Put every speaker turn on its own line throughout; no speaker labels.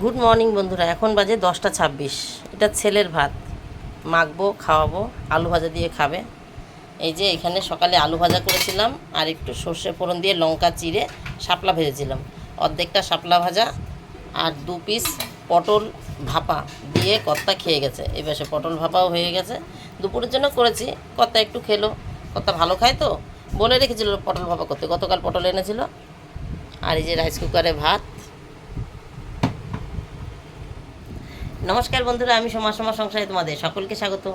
Good morning বন্ধুরা। এখন বাজে দশটা ছাব্বিশ। এটা ছেলের ভাত। মাখবো, খাওয়াবো, আলু ভাজা দিয়ে খাবে। এই যে এখানে সকালে আলু ভাজা করেছিলাম, আর একটু সর্ষে ফোড়ন দিয়ে লঙ্কা চিড়ে শাপলা ভেজেছিলাম। অর্ধেকটা শাপলা ভাজা আর দু পিস পটল ভাপা দিয়ে কর্তা খেয়ে গেছে। এবার সে পটল ভাপাও হয়ে গেছে। দুপুরের জন্য করেছি। কর্তা একটু খেলো। কর্তা ভালো খায় তো? বলে রেখেছিল পটল ভাপা করতে। গতকাল পটল এনেছিল। আর এই যে রাইস কুকারে ভাত। নমস্কার বন্ধুরা, আমি সময় সময় সংসারে তোমাদের সকলকে স্বাগত।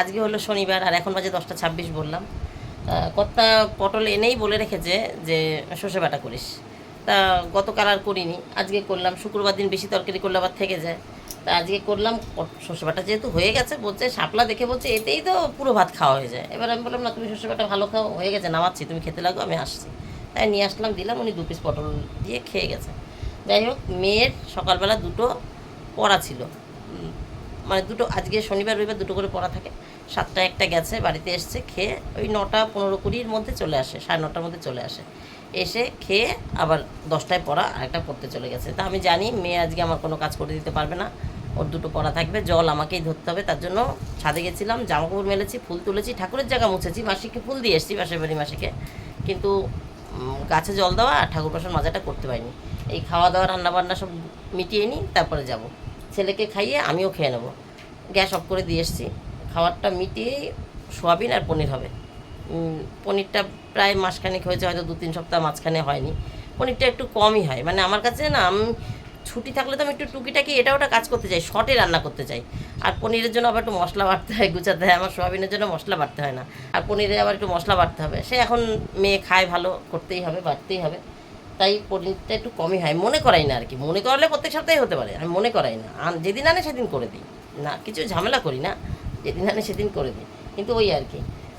আজকে হলো শনিবার, আর এখন বাজে দশটা ছাব্বিশ বললাম। কর্তা পটল এনেই বলে রেখেছে যে সর্ষে বাটা করিস। তা গতকাল আর করিনি, আজকে করলাম। শুক্রবার দিন বেশি তরকারি করলে আবার থেকে যায়। তা আজকে করলাম সর্ষে বাটা যেহেতু হয়ে গেছে, বলছে শাপলা দেখে বলছে এতেই তো পুরো ভাত খাওয়া হয়ে যায়। এবার আমি বললাম, না, তুমি সর্ষে বাটা ভালো খাও, হয়ে গেছে, নামাচ্ছি, তুমি খেতে লাগো, আমি আসছি। তাই নিয়ে আসলাম, দিলাম, উনি দু পিস পটল দিয়ে খেয়ে গেছে। যাই হোক, মেয়ের সকালবেলা দুটো পড়া ছিল। মানে দুটো, আজকে শনিবার, রবিবার দুটো করে পড়া থাকে। সাতটা একটা গেছে, বাড়িতে এসছে, খেয়ে ওই নটা পনেরো কুড়ির মধ্যে চলে আসে, সাড়ে নটার মধ্যে চলে আসে। এসে খেয়ে আবার দশটায় পড়া আরেকটা পড়তে চলে গেছে। তা আমি জানি মেয়ে আজকে আমার কোনো কাজ করে দিতে পারবে না। ওর দুটো পড়া থাকবে, জল আমাকেই ধরতে হবে। তার জন্য ছাদে গেছিলাম জামা কাপড় মেলেছি, ফুল তুলেছি, ঠাকুরের জায়গা মুছেছি, মাসিকে ফুল দিয়ে এসেছি পাশের বাড়ি মাসিকে। কিন্তু গাছে জল দেওয়া আর ঠাকুর পাশার মাজাটা করতে পারিনি। এই খাওয়া দাওয়া রান্না বান্না সব মিটিয়ে নিই, তারপরে যাব। ছেলেকে খাইয়ে আমিও খেয়ে নেব। গ্যাস অফ করে দিয়ে এসেছি। খাবারটা মিটিয়েই সোয়াবিন আর পনির হবে। পনিরটা প্রায় মাসখানেক হয়েছে, হয়তো দু তিন সপ্তাহ মাঝখানে হয়নি। পনিরটা একটু কমই হয়। মানে আমার কাছে না, আমি ছুটি থাকলে তো আমি একটু টুকিটাকি এটা ওটা কাজ করতে চাই, শর্টে রান্না করতে চাই। আর পনিরের জন্য আবার একটু মশলা বাড়তে হয়, গুছাতে হয়। আমার সোয়াবিনের জন্য মশলা বাড়তে হয় না। আর পনিরে আবার একটু মশলা বাড়তে হবে। সে এখন মেয়ে খায় ভালো, করতেই হবে, বাড়তেই হবে। তাই পনিরটা একটু কমই হয়। মনে করাই না আর কি মনে করালে প্রত্যেক সপ্তাহে হতে পারে। আমি মনে করাই না। আর যেদিন আনে সেদিন করে দিই। না, কিছু ঝামেলা করি না। যেদিন আনে সেদিন করে দিই। কিন্তু ওই আর কি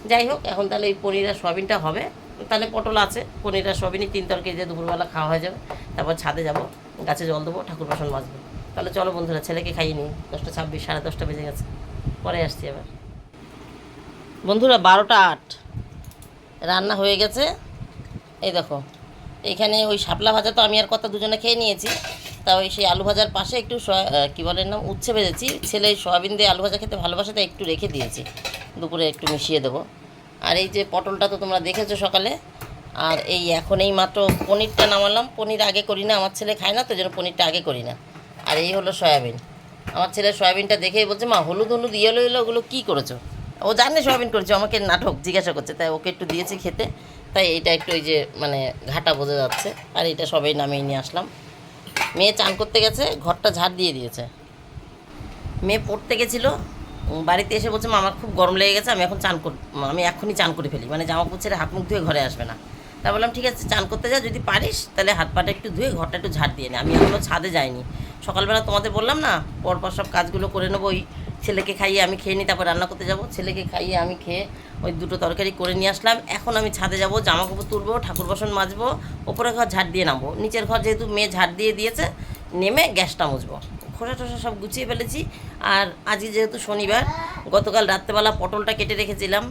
যাই হোক, এখন তাহলে ওই পনির আর সোয়াবিনটা হবে। তাহলে পটল আছে। পনির আর সোয়াবিনই তিন তরকারি দিয়ে দুপুরবেলা খাওয়া হয়ে যাবে। তারপর ছাদে যাব। গাছে জল দেবো, ঠাকুর বাসন মাজবো। তাহলে চলো বন্ধুরা, ছেলেকে খাইয়ে নিই। দশটা ছাব্বিশ, সাড়ে দশটা বেজে গেছে। পরে আসছি এবার বন্ধুরা, বারোটা আট। রান্না হয়ে গেছে। এই দেখো। এখানে ওই শাপলা ভাজা তো আমি আর কথা দুজনে খেয়ে নিয়েছি। তা ওই সেই আলু ভাজার পাশে একটু কী বলেন নাম? উচ্ছে ভেজেছি। ছেলে সয়াবিন দিয়ে আলু ভাজা খেতে ভালোবাসে, তাই একটু রেখে দিয়েছি। দুপুরে একটু মিশিয়ে দেবো। আর এই যে পটলটা তো তোমরা দেখেছ সকালে, আর এই এখন এই মাত্র পনিরটা নামালাম। পনির আগে করি না, আমার ছেলে খায় না, তো জন্য পনিরটা আগে করি না। আর এই হলো সয়াবিন। আমার ছেলে সয়াবিনটা দেখেই বলছে, মা, হলুদ হলুদ, ইয়েলো ইয়েলো, ওগুলো কী করেছ? ও জানে সয়াবিন করেছে আমাকে নাটক জিজ্ঞাসা করছে, তাই ওকে একটু দিয়েছি খেতে। তাই এটা একটু ওই যে মানে ঘাটা বোঝা যাচ্ছে। আর এটা সবাই নামিয়ে নিয়ে আসলাম। মেয়ে চান করতে গেছে, ঘরটা ঝাড় দিয়ে দিয়েছে। মেয়ে পড়তে গেছিল, বাড়িতে এসে বলছে আমার খুব গরম লেগে গেছে, আমি এখন চান কর, আমি এখনই চান করে ফেলি। মানে জামা কাপড় ছেড়ে হাত মুখ ধুয়ে ঘরে আসবে না। তা বললাম, ঠিক আছে, চান করতে যা, যদি পারিস, তাহলে হাত পাটা একটু ধুয়ে ঘরটা একটু ঝাড় দিয়ে নে। আমি এখনও ছাদে যাইনি। সকালবেলা তোমাদের বললাম না, পরপর সব কাজগুলো করে নেব ওই ছেলেকে খাইয়ে আমি খেয়ে নিই তারপর রান্না করতে যাব। ছেলেকে খাইয়ে আমি খেয়ে ওই দুটো তরকারি করে নিয়ে আসলাম। এখন আমি ছাদে যাব জামা কাপড় তুলবো, ঠাকুর বাসন মাজবো, ওপরে ঘর ঝাড় দিয়ে নামবো। নিচের ঘর যেহেতু মেয়ে ঝাড় দিয়ে দিয়েছে, নেমে গ্যাসটা মুছবো। খোসা টোসা সব গুছিয়ে ফেলেছি। আর আজকে যেহেতু শনিবার, গতকাল রাত্রেবেলা পটলটা কেটে রেখেছিলাম।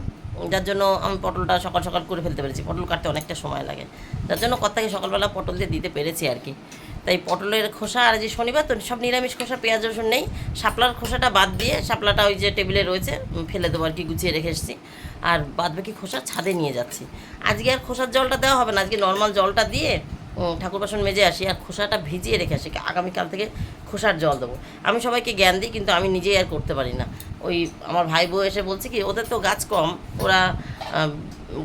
যার জন্য আমি পটলটা সকাল সকাল করে ফেলতে পেরেছি। পটল কাটতে অনেকটা সময় লাগে। যার জন্য কর্তাকে সকালবেলা পটল দিয়ে দিতে পেরেছি আর কি। তাই পটলের খোসা আর যে শনিবার, তো সব নিরামিষ খোসা, পেঁয়াজ, রসুন নেই। শাপলার খোসাটা বাদ দিয়ে শাপলাটা ওই যে টেবিলে রয়েছে ফেলে দেবো আর কি, গুছিয়ে রেখে এসেছি। আর বাদ বাকি খোসা ছাদে নিয়ে যাচ্ছি। আজকে আর খোসার জলটা দেওয়া হবে না, আজকে নর্মাল জলটা দিয়ে ঠাকুর বাসন মেজে আসি আর খোসাটা ভিজিয়ে রেখে আসি, আগামীকাল থেকে খোসার জল দেবো। আমি সবাইকে জ্ঞান দিই, কিন্তু আমি নিজেই আর করতে পারি না। ওই আমার ভাই বউ এসে বলছে কি, ওদের তো গাছ কম, ওরা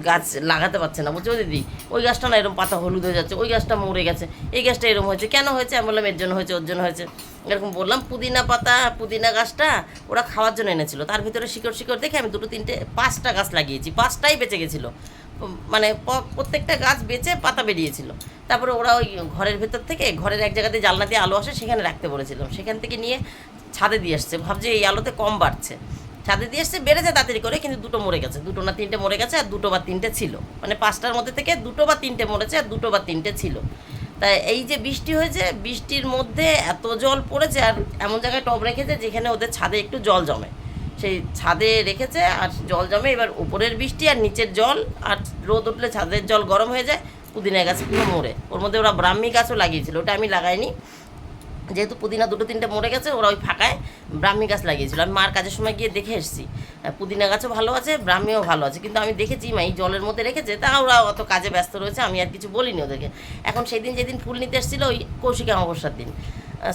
গাছ লাগাতে পারছে না। বলছে দিদি? ওই গাছটা না এরকম পাতা হলুদ হয়ে যাচ্ছে, ওই গাছটা মরে গেছে। এই গাছটা এরকম হয়েছে। কেন হয়েছে? আমি বললাম, এর জন্য হয়েছে, ওর জন্য হয়েছে। এরকম বললাম, পুদিনা পাতা, পুদিনা গাছটা ওরা খাওয়ার জন্য এনেছিল। তার ভিতরে শিকড় শিকড় দেখে আমি দুটো, তিনটে, পাঁচটা গাছ লাগিয়েছি। পাঁচটাই বেঁচে গেছিল। মানে প্রত্যেকটা গাছ বেঁচে পাতা বেরিয়েছিল। তারপরে ওরা ওই ঘরের ভেতর থেকে, ঘরের এক জায়গাতে জানলা দিয়ে আলো আসে, সেখানে রাখতে বলেছিলাম। সেখান থেকে নিয়ে ছাদে দিয়ে আসছে। ভাবছে এই আলোতে কম বাড়ছে। ছাদে দিয়ে এসছে বেড়েছে তাড়াতাড়ি করে, কিন্তু দুটো মরে গেছে। দুটো না তিনটে মরে গেছে, আর দুটো বা তিনটে ছিল। মানে পাঁচটার মধ্যে থেকে দুটো বা তিনটে মরেছে, আর দুটো বা তিনটে ছিল। তাই এই যে বৃষ্টি হয়েছে, বৃষ্টির মধ্যে এত জল পড়েছে, আর এমন জায়গায় টব রেখেছে যেখানে ওদের ছাদে একটু জল জমে। সেই ছাদে রেখেছে, আর জল জমে, এবার উপরের বৃষ্টি আর নিচের জল, আর রোদ উঠলে ছাদের জল গরম হয়ে যায়, পুদিনা গাছ পুরো মরে। ওর মধ্যে ওরা ব্রাহ্মী গাছও লাগিয়েছিল, ওটা আমি লাগাইনি। যেহেতু পুদিনা দুটো তিনটে মরে গেছে, ওরা ওই ফাঁকায় ব্রাহ্মী গাছ লাগিয়েছিল। আমি মার কাজের সময় গিয়ে দেখে এসেছি। পুদিনা গাছও ভালো আছে, ব্রাহ্মীও ভালো আছে। কিন্তু আমি দেখেছি, মা, এই জলের মধ্যে রেখেছে, তা ওরা অত কাজে ব্যস্ত রয়েছে, আমি আর কিছু বলিনি ওদেরকে। এখন সেই দিন যেদিন ফুল নিতে এসেছিল, ওই কৌশিকা অমাবস্যার দিন।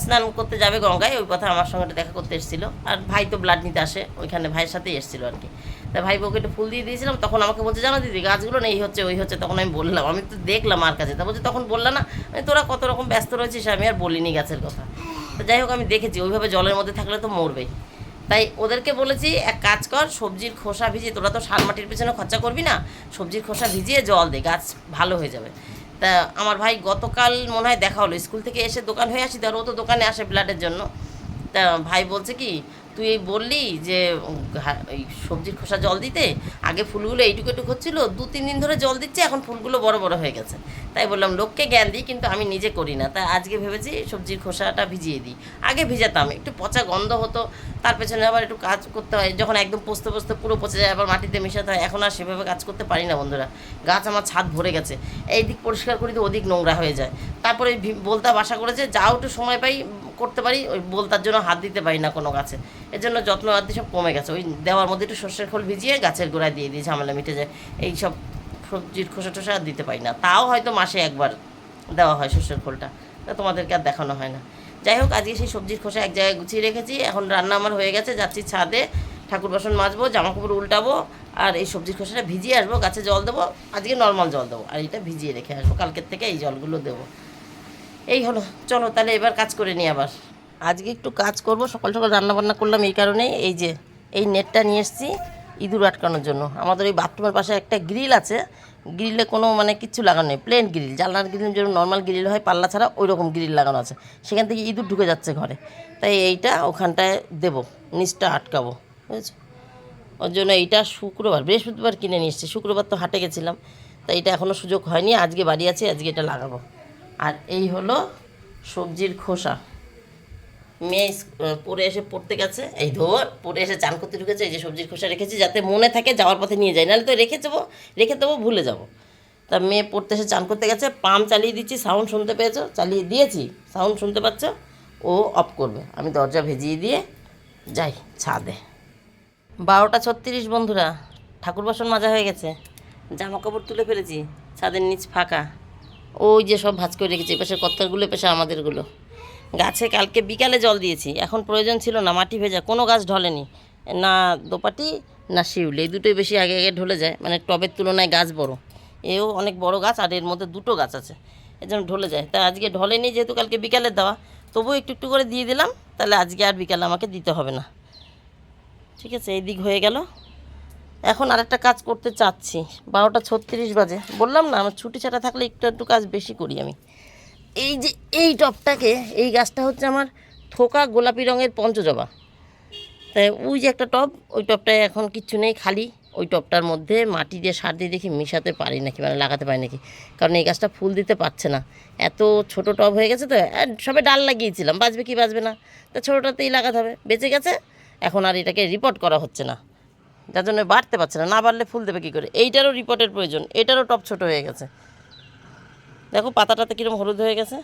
স্নান করতে যাবে গঙ্গায় ওই কথা আমার সঙ্গে দেখা করতে এসেছিল। আর ভাই তো ব্লাড নিতে আসে ওইখানে ভাইয়ের সাথেই এসেছিল আর কি। তা ভাই বউকে একটু ফুল দিয়ে দিয়েছিলাম তখন আমাকে বলছে জানো দিদি গাছগুলো নেই হচ্ছে ওই হচ্ছে তখন আমি বললাম আমি তো দেখলাম আর কাছে। তা বলছে তখন বললাম না আমি, তোরা কত রকম ব্যস্ত রয়েছিস আমি আর বলিনি গাছের কথা। তো যাই হোক আমি দেখেছি ওইভাবে জলের মধ্যে থাকলে তো মরবেই। তাই ওদেরকে বলেছি এক কাজ কর সবজির খোসা ভিজিয়ে তোরা তো সার মাটির পেছনে খরচা করবি না সবজির খোসা ভিজিয়ে জল দে গাছ ভালো হয়ে যাবে। তা আমার ভাই গতকাল মনে হয় দেখা হলো। স্কুল থেকে এসে দোকান হয়ে আসি, ধরো ও তো দোকানে আসে ব্লাডের জন্য। তা ভাই বলছে কি তুই এই বললি যে এই সবজির খোসা জল দিতে, আগে ফুলগুলো এইটুকু একটু হচ্ছিল, দু, তিন দিন ধরে জল দিচ্ছে, এখন ফুলগুলো বড় বড় হয়ে গেছে। তাই বললাম, লোককে জ্ঞান দিই, কিন্তু আমি নিজে করি না। তাই আজকে ভেবেছি সবজির খোসাটা ভিজিয়ে দিই। আগে ভিজাতাম, একটু পচা গন্ধ হতো, তার পেছনে আবার একটু কাজ করতে হয়, যখন একদম পোস্তে পোস্তে পুরো পচে যায়, আবার মাটিতে মেশাতে হয়, এখন আর সেভাবে কাজ করতে পারি না বন্ধুরা। গাছ আমার ছাদ ভরে গেছে। এই দিক পরিষ্কার করি তো ওদিক নোংরা হয়ে যায়। তারপরে বলতা বাসা করেছে, যাও একটু সময় পাই করতে পারি, ওই বলতার জন্য হাত দিতে পারি না কোনো গাছে। এর জন্য যত্ন আদি সব কমে গেছে। ওই দেওয়ার মধ্যে একটু সর্ষের খোল ভিজিয়ে গাছের গোড়ায় দিয়ে দিই ঝামেলা মিটে যায়। এই সব সবজির খোসা টোসা আর দিতে পারি না। তাও হয়তো মাসে একবার দেওয়া হয় সর্ষের খোলটা। তোমাদেরকে আর দেখানো হয় না। যাই হোক, আজকে সেই সবজির খোসা এক জায়গায় গুছিয়ে রেখেছি। এখন রান্না আমার হয়ে গেছে। যাচ্ছি ছাদে, ঠাকুর বাসন মাজবো জামা কাপড় উল্টাবো, আর এই সবজির খোসাটা ভিজিয়ে আসব, গাছে জল দেবো। আজকে নর্মাল জল দেবো। আর এটা ভিজিয়ে রেখে আসব। কালকের থেকে এই জলগুলো দেবো। এই হলো, চলো তাহলে এবার কাজ করে নিই আবার। আজকে একটু কাজ করব, সকাল সকাল রান্না বান্না করলাম এই কারণে এই যে, এই নেটটা নিয়ে এসেছি ইঁদুর আটকানোর জন্য। আমাদের ওই বাথরুমের পাশে একটা গ্রিল আছে, গ্রিলে কোনো মানে কিচ্ছু লাগানো নেই প্লেন গ্রিল জানলার গ্রিল যেরকম নর্মাল গ্রিল হয়, পাল্লা ছাড়া ওই রকম গ্রিল লাগানো আছে। সেখান থেকে ইঁদুর ঢুকে যাচ্ছে ঘরে। তাই এইটা ওখানটায় দেবো, নিচটা আটকাবো, বুঝেছ? ওর জন্য এইটা শুক্রবার, বৃহস্পতিবার কিনে নিয়ে এসেছি। শুক্রবার তো হাটে গেছিলাম, তাই এটা এখনও সুযোগ হয়নি, আজকে বাড়ি আছে, আজকে এটা লাগাবো। আর এই হলো সবজির খোসা। মেয়ে পরে এসে পড়তে গেছে। এই ধর পরে এসে চান করতে ঢুকেছে, এই যে সবজির খোসা রেখেছি, যাতে মনে থাকে যাওয়ার পথে নিয়ে যাই নাহলে তো রেখে দেবো রেখে দেবো, ভুলে যাব। তা মেয়ে পড়তে এসে চান করতে গেছে পাম্প চালিয়ে দিচ্ছি, সাউন্ড শুনতে পেয়েছ? চালিয়ে দিয়েছি, সাউন্ড শুনতে পাচ্ছ? ও অফ করবে। আমি দরজা ভেজিয়ে দিয়ে যাই, ছাদে। বারোটা ছত্রিশ, বন্ধুরা। ঠাকুর বাসন মাজা হয়ে গেছে। জামা কাপড় তুলে ফেলেছি, ছাদের নিচ ফাঁকা। ওই যে সব ভাজ করে রেখেছি এপাশে কত্তারগুলো এপাশে আমাদেরগুলো। গাছে কালকে বিকালে জল দিয়েছি, এখন প্রয়োজন ছিল না, মাটি ভেজা, কোনো গাছ ঢলেনি। না দোপাটি, না শিউলি, এই দুটোই বেশি আগে আগে ঢলে যায় মানে টবের তুলনায় গাছ বড়। এও অনেক বড় গাছ, আর এর মধ্যে দুটো গাছ আছে, এর জন্য ঢলে যায়। তা আজকে ঢলেনি, যেহেতু কালকে বিকালে দেওয়া, তবুও একটু একটু করে দিয়ে দিলাম, তাহলে আজকে আর বিকালে আমাকে দিতে হবে না। ঠিক আছে, এই দিক হয়ে গেল। এখন আরেকটা কাজ করতে চাচ্ছি। বারোটা ছত্রিশ বাজে। বললাম না, আমার ছুটি ছাটা থাকলে একটু একটু কাজ বেশি করি আমি। এই যে এই টপটাকে, এই গাছটা হচ্ছে আমার থোকা গোলাপি রঙের পঞ্চজবা। তাই ওই যে একটা টব ওই টবটায় এখন কিচ্ছু নেই, খালি ওই টবটার মধ্যে মাটি দিয়ে সার দিয়ে দেখি মেশাতে পারি নাকি মানে লাগাতে পারি নাকি। কারণ এই গাছটা ফুল দিতে পারছে না। এত ছোট টব হয়ে গেছে তো, আর সবে ডাল লাগিয়েছিলাম, বাঁচবে কি বাঁচবে না। তা ছোটোটাতেই লাগাতে হবে, বেঁচে গেছে। এখন আর এটাকে রিপোর্ট করা হচ্ছে না। যার জন্য বাড়তে পারছে না না বাড়লে ফুল দেবে কী করে? এইটারও রিপোর্টের প্রয়োজন, এটারও টপ ছোট হয়ে গেছে। দেখো পাতাটাতে কীরকম হলুদ হয়ে গেছে,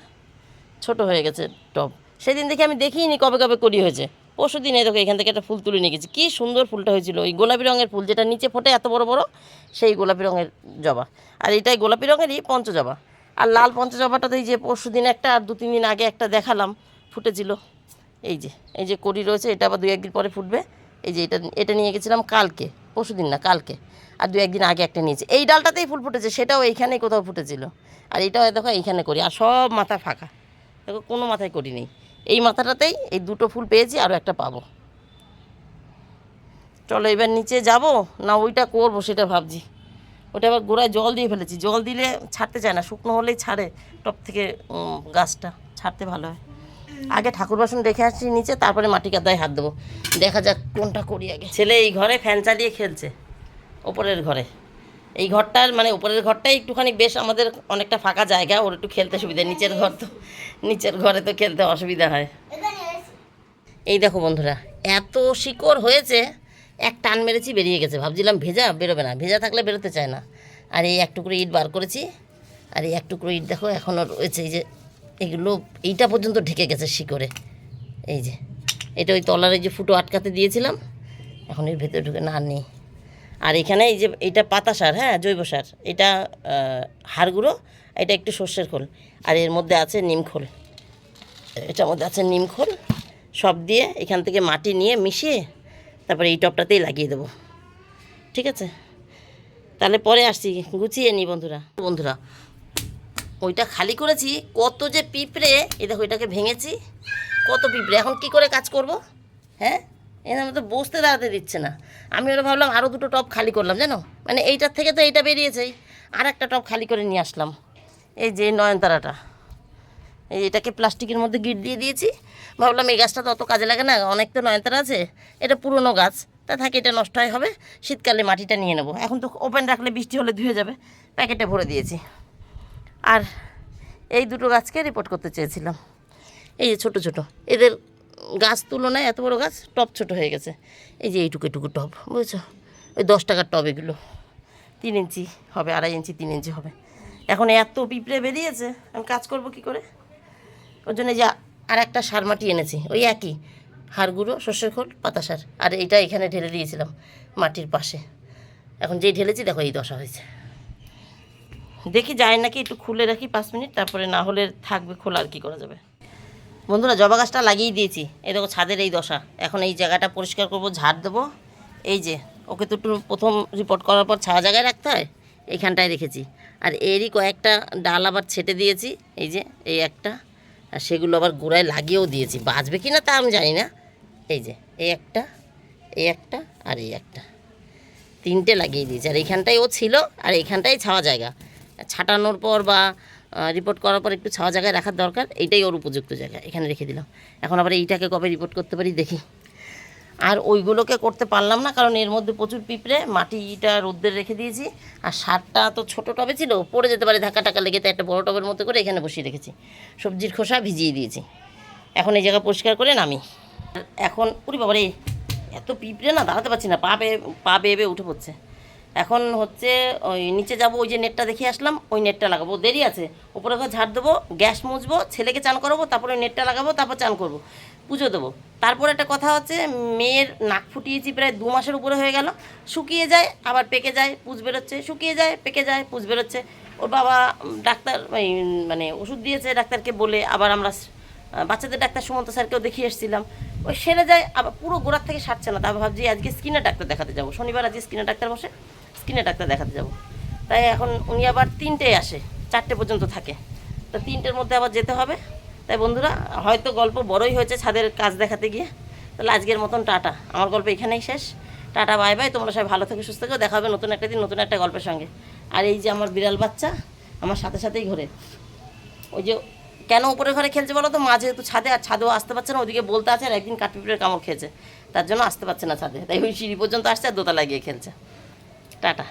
ছোট হয়ে গেছে টব সেদিন দেখে আমি দেখিনি কবে কবে করি হয়েছে। পরশু দিনে দেখো এখান থেকে একটা ফুল তুলে নিয়ে গেছি। কী সুন্দর ফুলটা হয়েছিল। ওই গোলাপি রঙের ফুল যেটা নিচে ফোটে এত বড় বড়, সেই গোলাপি রঙের জবা। আর এটাই গোলাপি রঙেরই পঞ্চজবা। আর লাল পঞ্চজবাটা এই যে পরশু দিন একটা, আর দু তিন দিন আগে একটা দেখালাম, ফুটেছিল। এই যে এই যে কড়ি রয়েছে, এটা আবার দু একদিন পরে ফুটবে। এই যে এটা এটা নিয়ে গেছিলাম কালকে পরশু দিন না, কালকে। আর দু একদিন আগে একটা নিয়েছি। এই ডালটাতেই ফুল ফুটেছে, সেটাও এইখানেই কোথাও ফুটেছিল। আর এটাও দেখো এইখানে করি, আর সব মাথা ফাঁকা। দেখো, কোনো মাথায় করি নেই। এই মাথাটাতেই এই দুটো ফুল পেয়েছি, আরও একটা পাবো। চলো, এবার নিচে যাব? না, ওইটা করব, সেটা ভাবছি। ওটা আবার গোড়ায় জল দিয়ে ফেলেছি। জল দিলে ছাড়তে চায় না, শুকনো হলেই ছাড়ে, টপ থেকে গাছটা। ছাড়তে ভালো হয়। আগে ঠাকুর বাসন রেখে আসছি নিচে, তারপরে মাটি কাদায় হাত দেবো। দেখা যাক কোনটা করি আগে। ছেলে এই ঘরে ফ্যান চালিয়ে খেলছে, ওপরের ঘরে। এই ঘরটার মানে উপরের ঘরটাই একটুখানি বেশ আমাদের অনেকটা ফাঁকা জায়গা, ওর একটু খেলতে সুবিধা নিচের ঘর তো, নিচের ঘরে তো খেলতে অসুবিধা হয়। এই দেখো বন্ধুরা, এত শিকড় হয়েছে, এক টান মেরেছি, বেরিয়ে গেছে। ভাবছিলাম ভেজা, বেরোবে না। ভেজা থাকলে বেরোতে চায় না। আর এই এক টুকরো ইট বার করেছি, আর এই এক টুকরো ইট দেখো, এখনও রয়েছে এই যে এগুলো এইটা পর্যন্ত ঢেকে গেছে শিকড়ে। এই যে এটা ওই তলার যে ফুটো আটকাতে দিয়েছিলাম এখন এর ভেতরে ঢুকে না নেই। আর এখানে এই যে এটা পাতা সার হ্যাঁ জৈব সার এটা আহ, হাড় গুঁড়ো এটা একটু সর্ষের খোল আর এর মধ্যে আছে নিম খোল। এটার মধ্যে আছে নিম খোল সব দিয়ে এখান থেকে মাটি নিয়ে মিশিয়ে তারপরে এই টপটাতেই লাগিয়ে দেবো। ঠিক আছে? তাহলে পরে আসছি গুছিয়ে নি বন্ধুরা। বন্ধুরা ওইটা খালি করেছি, কত যে পিঁপড়ে, এই দেখো এটাকে ভেঙেছি, কত পিঁপড়ে। এখন কি করে কাজ করব? হ্যাঁ? এখানে তো বসতে দাঁড়াতে দিচ্ছে না। আমি ওরা ভাবলাম আরও দুটো টপ খালি করলাম, জানো? মানে এইটার থেকে তো এইটা বেরিয়েছে। আর একটা টপ খালি করে নিয়ে আসলাম। এই যে নয়নতারাটা। এই এটাকে প্লাস্টিকের মধ্যে গিট দিয়ে দিয়েছি। ভাবলাম এই গাছটা তো অত কাজে লাগে না, অনেক তো নয়নতারা আছে। এটা পুরনো গাছ। তা থাকে, এটা নষ্ট হয়, হবে। শীতকালে মাটিটা নিয়ে নেব। এখন তো ওপেন রাখলে বৃষ্টি হলে ধুয়ে যাবে। প্যাকেটে ভরে দিয়েছি। আর এই দুটো গাছকে রিপোর্ট করতে চেয়েছিলাম। এই যে ছোটো ছোটো। এদের গাছ তুলনায় এত বড় গাছ টপ ছোট হয়ে গেছে। এই যে এইটুকু, এটুকু টব বুঝেছ? ওই দশ টাকার টব এগুলো। তিন ইঞ্চি হবে, আড়াই ইঞ্চি, তিন ইঞ্চি হবে। এখন এত পিঁপড়ে বেরিয়েছে, আমি কাজ করব কি করে? ওর জন্য যে আর একটা সার মাটি এনেছি, ওই একই। হাড় গুঁড়ো, সর্ষের খোল, পাতা সার। আর এইটা এখানে ঢেলে দিয়েছিলাম মাটির পাশে। এখন যেই ঢেলেছি, দেখো এই দশা হয়েছে। দেখি যায় নাকি, একটু খুলে রাখি পাঁচ মিনিট, তারপরে না হলে থাকবে খোলা, আর কি করা যাবে? বন্ধুরা, জবা গাছটা লাগিয়ে দিয়েছি। এই দেখো, ছাদের এই দশা। এখন এই জায়গাটা পরিষ্কার করব, ঝাড় দেবো। এই যে, ওকে তো একটু প্রথম রিপোর্ট করার পর ছাওয়া জায়গায় রাখতে হয়? এইখানটায় রেখেছি। আর এরই কয়েকটা ডাল আবার ছেটে দিয়েছি। এই যে, এই একটা। আর সেগুলো আবার গোড়ায় লাগিয়েও দিয়েছি। বাঁচবে কি না তা আমি জানি না। এই যে, এই একটা এই একটা, আর এই একটা। তিনটে লাগিয়ে দিয়েছি। আর এইখানটায় ও ছিল, আর এইখানটাই ছাওয়া জায়গা। ছাটানোর পর বা রিপোর্ট করার পর একটু ছাওয়া জায়গায় রাখার দরকার, এইটাই ওর উপযুক্ত জায়গা, এখানে রেখে দিলাম। এখন আবার এইটাকে কবে রিপোর্ট করতে পারি দেখি। আর ওইগুলোকে করতে পারলাম না, কারণ এর মধ্যে প্রচুর পিঁপড়ে, মাটিটা রোদ্রে রেখে দিয়েছি, আর সারটা তো ছোটো টবে ছিল, পড়ে যেতে পারে ধাক্কা টাকা লেগে, তাই একটা বড় টবের মতো করে এখানে বসিয়ে রেখেছি। সবজির খোসা ভিজিয়ে দিয়েছি। এখন এই জায়গা পরিষ্কার করে নামি। এখন, উরি বাবারে, এত পিঁপড়ে না, দাঁড়াতে পারছি না, পা বেয়ে পা বেয়ে উঠে পড়ছে। এখন হচ্ছে ওই নিচে যাব, ওই যে নেটটা দেখে আসলাম, ওই নেটটা লাগাবো। দেরি আছে, ওপরে ঘর ঝাড় দেবো, গ্যাস মুছবো, ছেলেকে চান করাবো, তারপরে ওই নেটটা লাগাবো, তারপর চান করব, পুজো দেবো। তারপর একটা কথা হচ্ছে, মেয়ের নাক ফুটিয়েছি প্রায় দু মাসের উপরে হয়ে গেল, শুকিয়ে যায়, আবার পেকে যায়, পুজ বেরোচ্ছে, শুকিয়ে যায়, পেকে যায়, পুজ বেরোচ্ছে। ওর বাবা ডাক্তার মানে ওষুধ দিয়েছে ডাক্তারকে বলে, আবার আমরা বাচ্চাদের ডাক্তার সুমন্ত স্যারকেও দেখিয়ে এসেছিলাম। ওই সেরে যায়, আবার পুরো গোড়ার থেকে সারছে না। তারপর ভাবছি আজকে স্কিনের ডাক্তার দেখাতে যাব। শনিবার আজকে স্কিনের ডাক্তার বসে। স্কিনের ডাক্তার দেখাতে যাব। তাই এখন উনি আবার তিনটে আসে, চারটে পর্যন্ত থাকে। তো তিনটের মধ্যে আবার যেতে হবে। তাই বন্ধুরা, হয়তো গল্প বড়ই হয়েছে ছাদের কাজ দেখাতে গিয়ে। তাহলে আজকের মতন টাটা। আমার গল্প এখানেই শেষ। Tata, bye bye. তোমরা সবাই ভালো থেকে, সুস্থ থেকো। দেখা হবে নতুন একটা দিন, নতুন একটা গল্পের সঙ্গে। আর এই যে আমার বিড়াল বাচ্চা, আমার সাথে সাথেই ঘোরে। ওই যে কেন উপরে ঘরে খেলছে বলো তো? মাঝে যেহেতু ছাদে আর ছাদেও আসতে পারছে না, ওদিকে বলতে আছে আর একদিন কাঠপিঁপড়ের কামড় খেয়েছে। তার জন্য আসতে পারছে না ছাদে। তাই ওই সিঁড়ি পর্যন্ত আসছে আর দোতলায় গিয়ে খেলছে। টাটা।